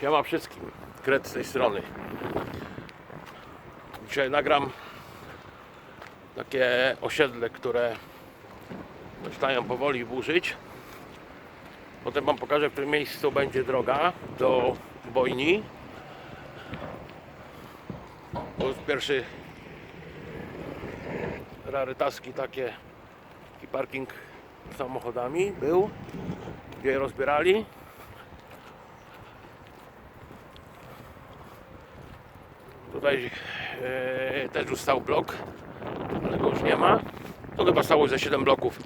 Siema wszystkim, Kret z tej strony. Dzisiaj nagram takie osiedle, które zaczynają powoli burzyć. Potem Wam pokażę, w którym miejscu będzie droga do Bojni. To jest pierwszy rarytaski takie taki parking samochodami był, gdzie je rozbierali. Tutaj e, też już stał blok, ale go już nie ma. To chyba stało ze 7 bloków,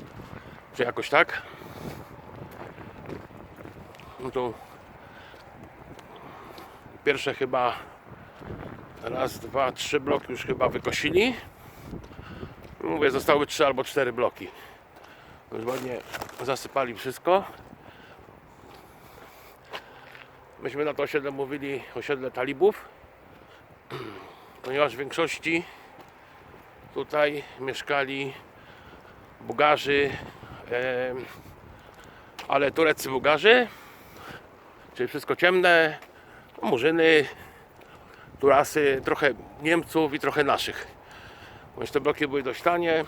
czy jakoś tak. No to pierwsze chyba raz, dwa, trzy bloki już chyba wykosili. Mówię, zostały trzy albo cztery bloki. Już ładnie zasypali wszystko. Myśmy na to osiedle mówili osiedle talibów ponieważ w większości tutaj mieszkali Bułgarzy, ale tureccy Bułgarzy, czyli wszystko ciemne, murzyny, turasy, trochę Niemców i trochę naszych. Bądź te bloki były dość tanie.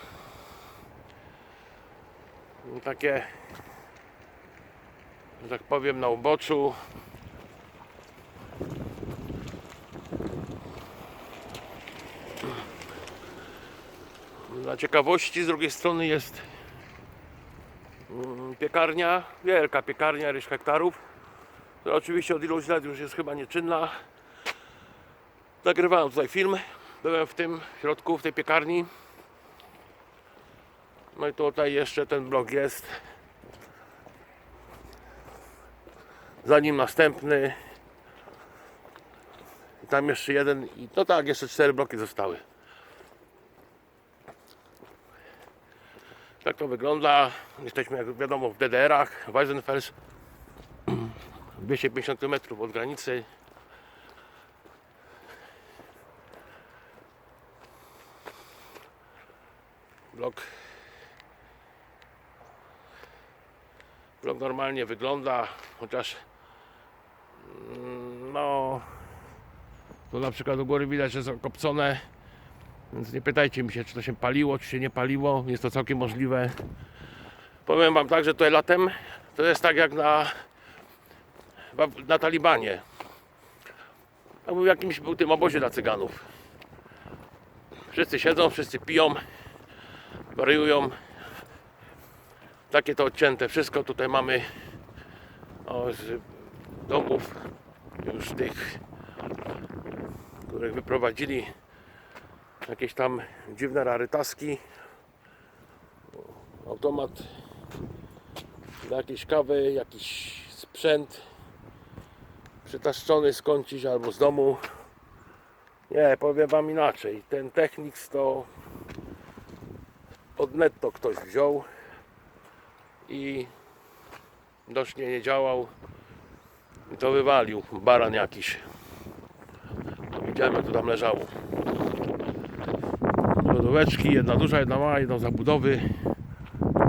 Takie, że tak powiem, na uboczu. Dla ciekawości z drugiej strony jest mm, piekarnia, wielka piekarnia, ileś hektarów, która oczywiście od iluś lat już jest chyba nieczynna. Nagrywałem tutaj film, byłem w tym środku, w tej piekarni. No i tutaj jeszcze ten blok jest. Za nim następny. I tam jeszcze jeden. I no tak, jeszcze cztery bloki zostały. Tak to wygląda. Jesteśmy, jak wiadomo, w DDR-ach, Weisenfels. 250 km od granicy. Blok. Blok normalnie wygląda, chociaż mm, no tu na przykład u góry widać, że jest okopcone więc nie pytajcie mi się, czy to się paliło, czy się nie paliło. Jest to całkiem możliwe. Powiem Wam tak, że tutaj latem to jest tak jak na, na Talibanie. Jakby w jakimś był tym obozie dla cyganów. Wszyscy siedzą, wszyscy piją, wariują. Takie to odcięte wszystko. Tutaj mamy o, z domów już tych, których wyprowadzili jakieś tam dziwne rarytaski. Automat na jakieś kawy, jakiś sprzęt przytaszczony skądś albo z domu. Nie, powiem wam inaczej. Ten Technics to od netto ktoś wziął i docznie nie działał. I to wywalił baran jakiś. Widziałem jak to tam leżało lodóweczki, jedna duża, jedna mała, jedną zabudowy.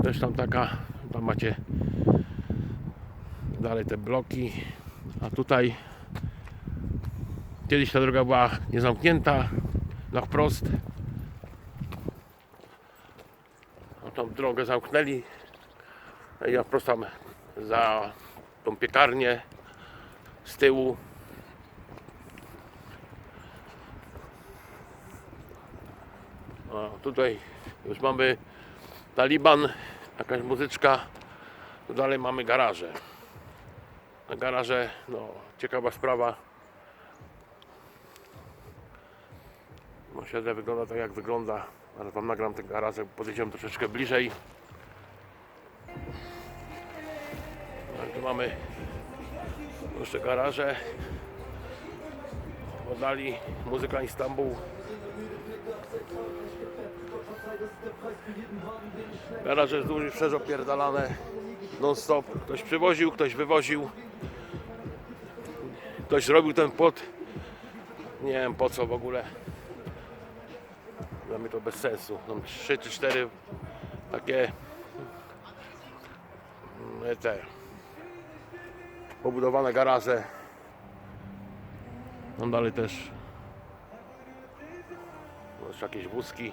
Też tam taka, tam macie dalej te bloki. A tutaj kiedyś ta droga była niezamknięta na wprost. A tą drogę zamknęli. I ja wprost tam za tą piekarnię z tyłu tutaj już mamy Taliban, jakaś muzyczka. Tu dalej mamy garaże. Na garaże, no ciekawa sprawa. Osiedle wygląda tak jak wygląda. Ale wam nagram te garaże, podejdziemy troszeczkę bliżej. No, tu mamy jeszcze garaże. Podali muzyka Istanbul. Garaże jest duży, szerzej opierdalane non stop. Ktoś przywoził, ktoś wywoził. Ktoś zrobił ten płot. Nie wiem po co w ogóle. Dla mnie to bez sensu. Mam 3 czy 4 takie mm, te pobudowane garaże Tam dalej też no, jakieś wózki.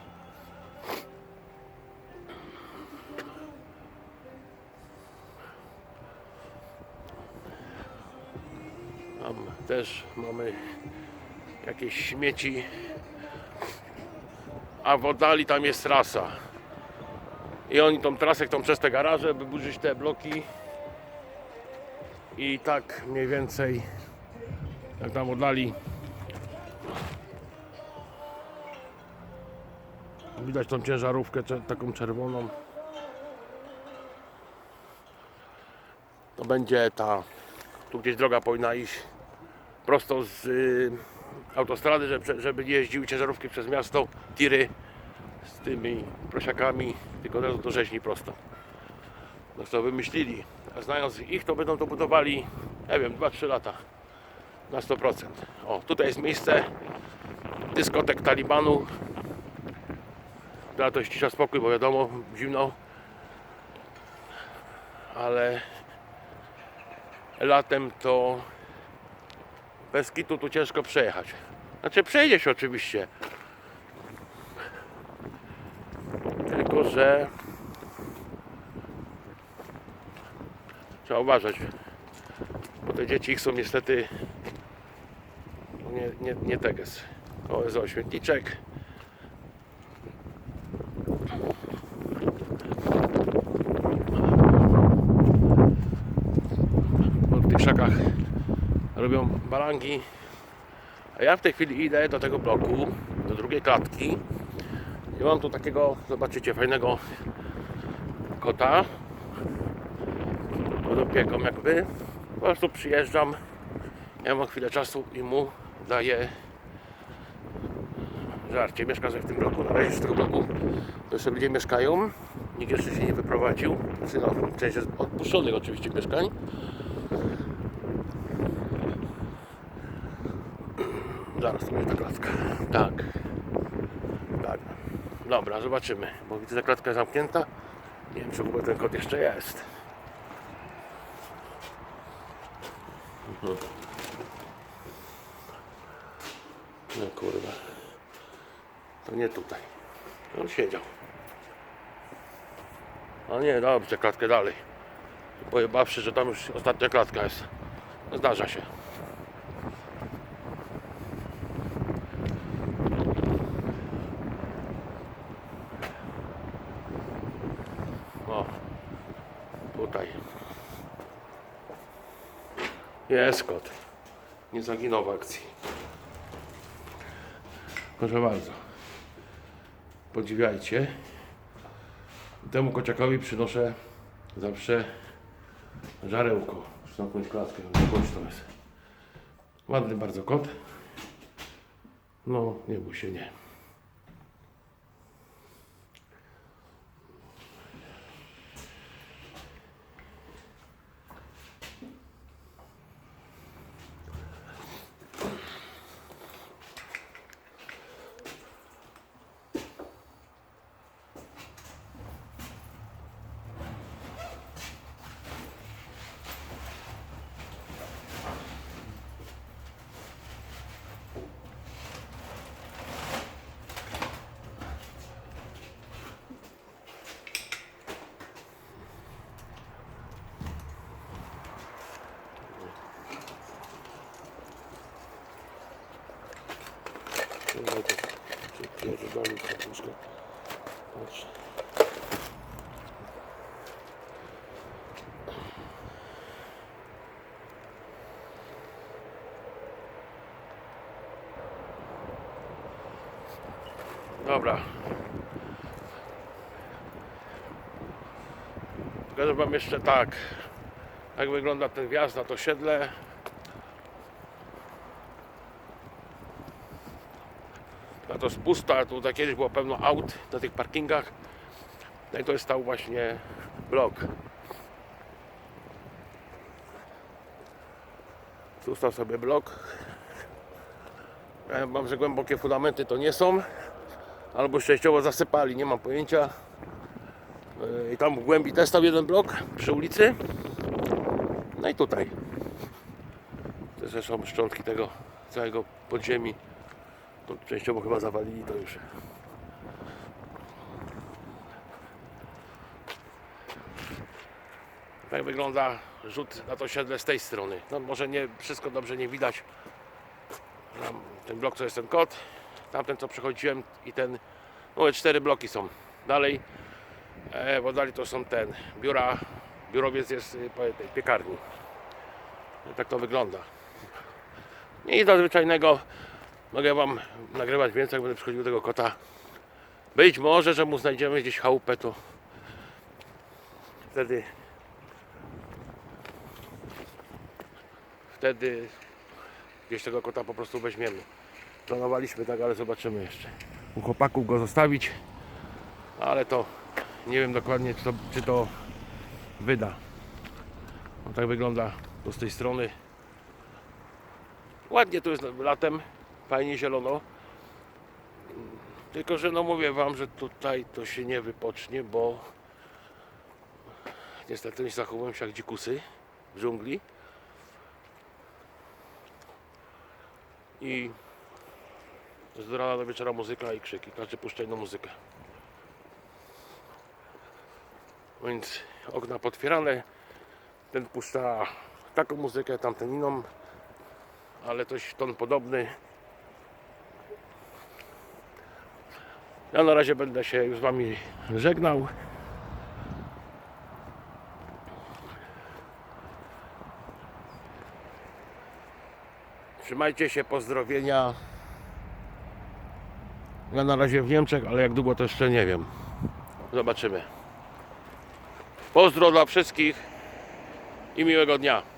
Tam też mamy jakieś śmieci. A w oddali tam jest trasa. I oni tą trasę chcą przez te garaże wyburzyć te bloki. I tak mniej więcej jak tam oddali widać tą ciężarówkę taką czerwoną to będzie ta tu gdzieś droga powinna iść prosto z y, autostrady, żeby, żeby nie jeździły ciężarówki przez miasto, tiry z tymi prosiakami, tylko od razu do rzeźni prosto. No to wymyślili. A znając ich, to będą to budowali, nie wiem, 2-3 lata. Na 100%. O, tutaj jest miejsce dyskotek Talibanu. Teraz to jest cisza spokój, bo wiadomo, zimno. Ale latem to bez kitu tu ciężko przejechać. Znaczy przejdzie się oczywiście. Tylko, że trzeba uważać. Bo te dzieci ich są niestety nie, nie, nie teges. O, jest oświetniczek. Bo w tych szakach robią balangi. A ja w tej chwili idę do tego bloku, do drugiej klatki. I mam tu takiego, zobaczycie, fajnego kota. Pod opieką jakby. Po prostu przyjeżdżam. Ja mam chwilę czasu i mu daję żarcie. Mieszka w tym bloku. Na razie z tego bloku to jeszcze ludzie mieszkają. Nikt jeszcze się nie wyprowadził. Znaczy, no, część jest odpuszczonych oczywiście mieszkań. Zaraz to będzie ta klatka. Tak. Tak. Dobra, zobaczymy. Bo widzę, że klatka jest zamknięta. Nie wiem, czy w ogóle ten kot jeszcze jest. Mhm. No kurwa. To nie tutaj. On siedział. A nie, dobrze, klatkę dalej. Pojebawszy, że tam już ostatnia klatka jest. Zdarza się. O, tutaj. Jest kot. Nie zaginął w akcji. Proszę bardzo. Podziwiajcie. Temu kociakowi przynoszę zawsze żarełko. Zresztą jakąś klatkę. Jakąś to jest. Ładny bardzo kot. No, nie bój się, nie. No to pierdolę troszkę. Patrz. Dobra. Pokażę wam jeszcze tak, jak wygląda ten wjazd na to siedle. To jest pusta, tutaj kiedyś było pełno aut na tych parkingach. No i to jest stał właśnie blok. Tu stał sobie blok. Ja mam, że głębokie fundamenty to nie są. Albo częściowo zasypali, nie mam pojęcia. Yy, I tam w głębi też stał jeden blok przy ulicy. No i tutaj. To zresztą szczątki tego całego podziemi. To częściowo chyba zawalili to już. Tak wygląda rzut na to siedle z tej strony. No może nie wszystko dobrze nie widać. Tam, ten blok to jest ten kod, tamten co przechodziłem i ten, no cztery bloki są. Dalej, e, bo dalej to są ten, biura, biurowiec jest y, tej piekarni. Tak to wygląda. Nic nadzwyczajnego. Mogę Wam nagrywać więcej, jak będę przychodził tego kota. Być może, że mu znajdziemy gdzieś chałupę, to wtedy wtedy gdzieś tego kota po prostu weźmiemy. Planowaliśmy tak, ale zobaczymy jeszcze. U chłopaków go zostawić, ale to nie wiem dokładnie, czy to, czy to wyda. No tak wygląda z tej strony. Ładnie tu jest latem, fajnie zielono. Tylko, że no mówię Wam, że tutaj to się nie wypocznie, bo niestety nie zachowują się jak dzikusy w dżungli. I z rana do wieczora muzyka i krzyki. Każdy puszcza inną muzykę. Więc okna potwierane. Ten puszcza taką muzykę, tamten inną. Ale coś ton podobny. Ja na razie będę się już z Wami żegnał. Trzymajcie się, pozdrowienia. Ja na razie w Niemczech, ale jak długo to jeszcze nie wiem. Zobaczymy. Pozdro dla wszystkich i miłego dnia.